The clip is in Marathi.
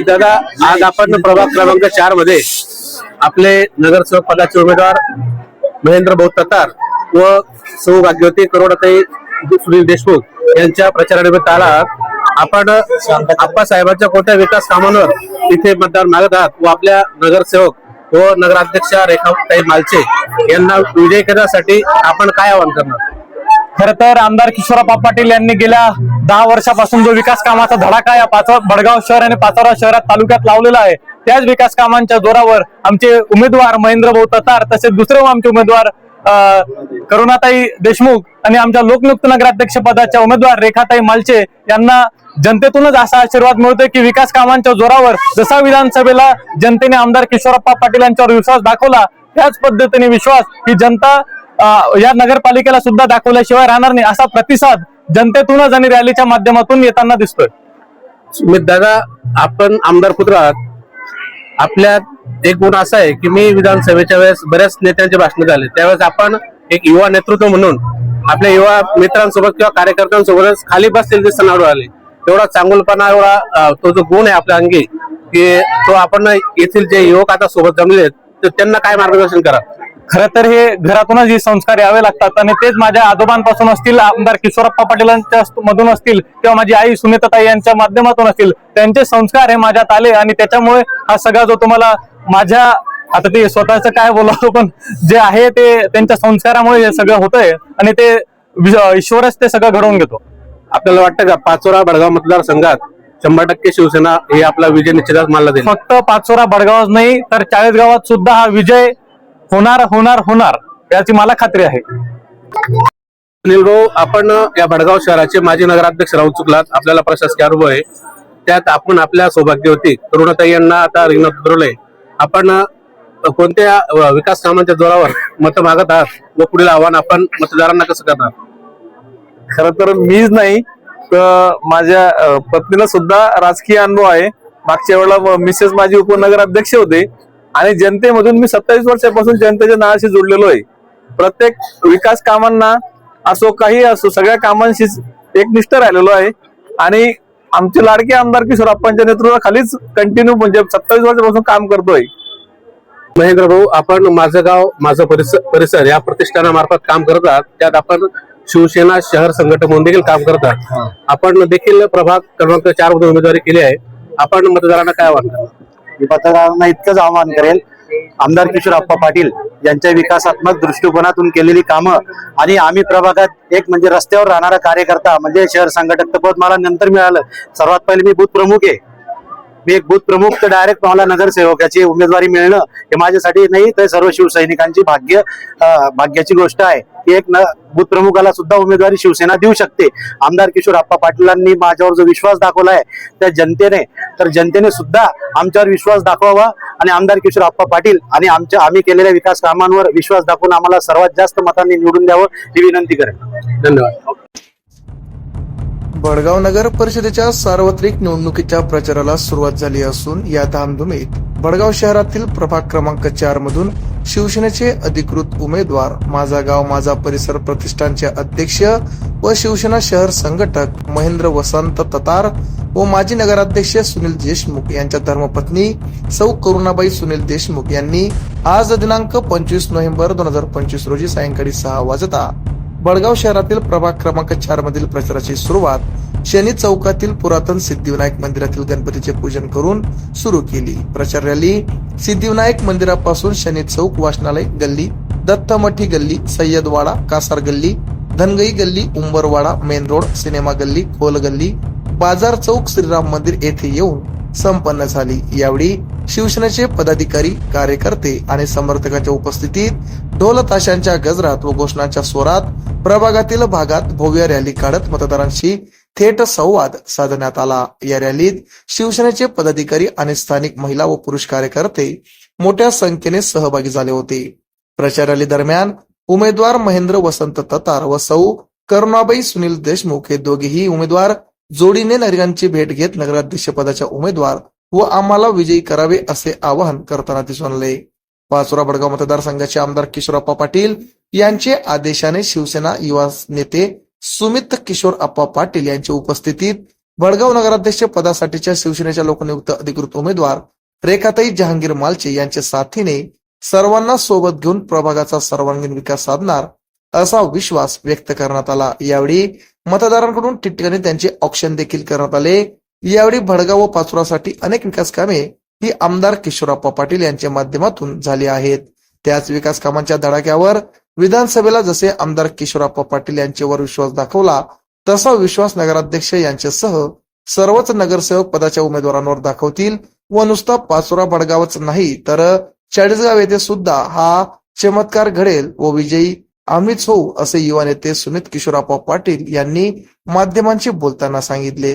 दादा आज आपण प्रभाग क्रमांक चारमध्ये आपले नगरसेवक पदाचे उमेदवार महेंद्र भाऊ ततार व सौ भाग्यवती करोडाताई सुनील देशमुख यांच्या प्रचारानिमित्त आला आपण आप्पा साहेबांच्या कोणत्या विकास कामांवर इथे मतदान मागत आहात व आपल्या नगरसेवक व नगराध्यक्षा रेखाताई मालचे यांना विजय करण्यासाठी आपण काय आवाहन करणार? खर तर आमदार किशोरप्पा पाटील यांनी गेल्या दहा वर्षापासून जो विकास कामाचा धडाका या पाच बडगाव शहर आणि पाचोरा शहरात तालुक्यात लावलेला आहे त्याच विकास कामांच्या जोरावर आमचे उमेदवार महेंद्र भाऊ ततार तसेच दुसरे आमचे उमेदवार अं, करुणाताई देशमुख आणि आमच्या लोकनियुक्त नगराध्यक्ष पदाच्या उमेदवार रेखाताई मालचे यांना जनतेतूनच असा आशीर्वाद मिळतोय की विकास कामांच्या जोरावर जसा विधानसभेला जनतेने आमदार किशोरप्पा पाटील यांच्यावर विश्वास दाखवला त्याच पद्धतीने विश्वास ही जनता या नगरपालिकेला सुद्धा दाखवल्याशिवाय राहणार नाही असा प्रतिसाद जनतेतूनच आणि रॅलीच्या माध्यमातून येताना दिसतोय. मी दादा आपण आमदार पुत्र आहात. आपल्यात एक गुण असा आहे की मी विधानसभेच्या वेळेस बऱ्याच नेत्यांचे भाषण झाले. त्यावेळेस आपण एक युवा नेतृत्व म्हणून आपल्या युवा मित्रांसोबत किंवा कार्यकर्त्यांसोबतच खाली बसतील दिसताना आढळून आले तेवढा चांगुलपणा एवढा तो जो गुण आहे आपल्या अंगी की तो आपण येथील जे युवक आता सोबत जमले आहेत तर त्यांना काय मार्गदर्शन करा? खरं तर हे घरातूनच हे संस्कार यावे लागतात आणि तेच माझ्या आजोबांपासून असतील आमदार किशोरप्पा पाटीलांच्या मधून असतील किंवा माझी आई सुनीताताई यांच्या माध्यमातून असतील त्यांचे संस्कार हे माझ्यात आले आणि त्याच्यामुळे हा सगळा जो तुम्हाला माझ्या आता ते स्वतःच काय बोलावं पण जे आहे ते त्यांच्या संस्कारामुळे हे सगळं होतंय आणि ते ईश्वरच ते सगळं घडवून घेतो. आपल्याला वाटतं का पाचोरा बडगाव मतदारसंघात शंभर टक्के शिवसेना हे आपला विजय निश्चितच मानला जाईल? फक्त पाचोरा बडगावच नाही तर चाळीस गावात सुद्धा हा विजय होणार होणार होणार याची मला खात्री आहे. सुनील भाऊ आपण या भडगाव शहराचे माजी नगराध्यक्ष राहू चुकलात. आपल्याला प्रशासकीय अनुभव आहे. त्यात आपण आपल्या सौभाग्यवती करुणाताई यांना आता रिंगणात उतरवलंय. आपण कोणत्या विकास कामांच्या जोरावर मत मागत आहात? व पुढील आव्हान आपण मतदारांना कसं करणार? खर तर मीच नाही तर माझ्या पत्नीला सुद्धा राजकीय अनुभव आहे. मागच्या वेळेला मिसेस माझी उपनगराध्यक्ष होते. आणि जनतेमधून मी सत्तावीस वर्षापासून जनतेच्या नावाशी जोडलेलो आहे प्रत्येक विकास कामांना असो काही असो सगळ्या कामांशी एकनिष्ठ राहिलेलो आहे. आणि आमचे लाडके आमदार किशोरप्पांच्या नेतृत्वाखालीच कंटिन्यू म्हणजे सत्तावीस वर्षापासून काम करतोय. महेंद्र भाऊ आपण माझं गाव माझं परिसर परिसर या प्रतिष्ठानामार्फत काम करत आहात. त्यात आपण शिवसेना शहर संघटन म्हणून देखील काम करत आहात. आपण देखील प्रभाग क्रमांक चारमध्ये उमेदवारी केली आहे. आपण मतदारांना काय करणार मी पत्रकारांना इतकंच आवाहन करेल. आमदार किशोर अप्पा पाटील यांच्या विकासात्मक दृष्टिकोनातून केलेली कामं आणि आम्ही प्रभागात एक म्हणजे रस्त्यावर राहणारा कार्यकर्ता म्हणजे शहर संघटक पद मला नंतर मिळालं. सर्वात पहिले मी बूथ प्रमुख आहे. मी एक बूथ प्रमुख तर डायरेक्ट मला नगरसेवकाची उमेदवारी मिळणं हे माझ्यासाठी नाही तर सर्व शिवसैनिकांची भाग्य भाग्याची गोष्ट आहे. एक न प्रमुखाला सुद्धा उमेदवारी शिवसेना देऊ शकते. आमदार किशोर आप्पा पाटीलांनी माझ्यावर जो विश्वास दाखवलाय त्या जनतेने तर जनतेने सुद्धा आमच्यावर विश्वास दाखवावा आणि आमदार किशोर आप्पा पाटील आणि आमच्या आम्ही केलेल्या विकास कामांवर विश्वास दाखवून आम्हाला सर्वात जास्त मतांनी निवडून द्यावं ही विनंती करेन. धन्यवाद. बडगाव नगर परिषदेच्या सार्वत्रिक निवडणुकीच्या प्रचाराला सुरुवात झाली असून या धामधुमीत बडगाव शहरातील प्रभाग क्रमांक चार मधून शिवसेनेचे अधिकृत उमेदवार माझा गाव माझा परिसर प्रतिष्ठानचे अध्यक्ष व शिवसेना शहर संघटक महेंद्र वसंत ततार व माजी नगराध्यक्ष सुनील देशमुख यांच्या धर्मपत्नी सौ करुणाबाई सुनील देशमुख यांनी आज दिनांक पंचवीस नोव्हेंबर दोन हजार पंचवीस रोजी सायंकाळी सहा वाजता बडगाव शहरातील प्रभाग क्रमांक चार मधील प्रचाराची सुरुवात शनी चौकातील पुरातन सिद्धिविनायक मंदिरातील गणपतीचे पूजन करून सुरू केली. प्रचार रॅली सिद्धिविनायक मंदिरापासून शनी चौक वाचनालय गल्ली दत्तमठी गल्ली सय्यदवाडा कासार गल्ली धनगई गल्ली उंबरवाडा मेन रोड सिनेमा गल्ली खोल गल्ली बाजार चौक श्रीराम मंदिर येथे येऊन संपन्न झाली. यावेळी शिवसेनेचे पदाधिकारी कार्यकर्ते आणि समर्थकांच्या उपस्थितीत ढोल ताशांच्या गजरात व घोषणांच्या स्वरात प्रभागातील भागात भव्य रॅली काढत मतदारांशी थेट संवाद साधण्यात आला. या रॅलीत शिवसेनेचे पदाधिकारी आणि स्थानिक महिला व पुरुष कार्यकर्ते मोठ्या संख्येने सहभागी झाले होते. प्रचार रॅली दरम्यान उमेदवार महेंद्र वसंत ततार व सौ करुणाबाई सुनील देशमुख हे दोघेही उमेदवार जोडीने नागरिकांची भेट घेत नगराध्यक्षपदाच्या उमेदवार व आम्हाला विजयी करावे असे आवाहन करताना दिसून आले. पाचोरा बडगाव मतदारसंघाचे आमदार किशोरप्पा पाटील यांचे आदेशाने शिवसेना युवा नेते सुमित किशोर अप्पा पाटील यांच्या उपस्थितीत भडगाव नगराध्यक्ष पदासाठीच्या शिवसेनेच्या लोकनियुक्त अधिकृत उमेदवार रेखाताई जहांगीर मालचे यांच्या साथीने सर्वांना सोबत घेऊन प्रभागाचा सर्वांगीण विकास साधणार असा विश्वास व्यक्त करण्यात आला. यावेळी मतदारांकडून ठिकठिकाणी त्यांचे ऑप्शन देखील करण्यात आले. यावेळी भडगाव व पाचोरासाठी अनेक विकास कामे ही आमदार किशोरप्पा पाटील यांच्या माध्यमातून झाली आहेत. त्याच विकास कामांच्या धडाक्यावर विधानसभेला जसे आमदार किशोरप्पा पाटील यांच्यावर विश्वास दाखवला तसा विश्वास नगराध्यक्ष यांच्यासह सर्वच नगरसेवक पदाच्या उमेदवारांवर दाखवतील व नुसता पाचोरा भडगावच नाही तर चाळीसगाव येथे सुद्धा हा चमत्कार घडेल व विजयी आम्हीच होऊ असे युवा नेते सुमित किशोरप्पा पाटील यांनी माध्यमांशी बोलताना सांगितले.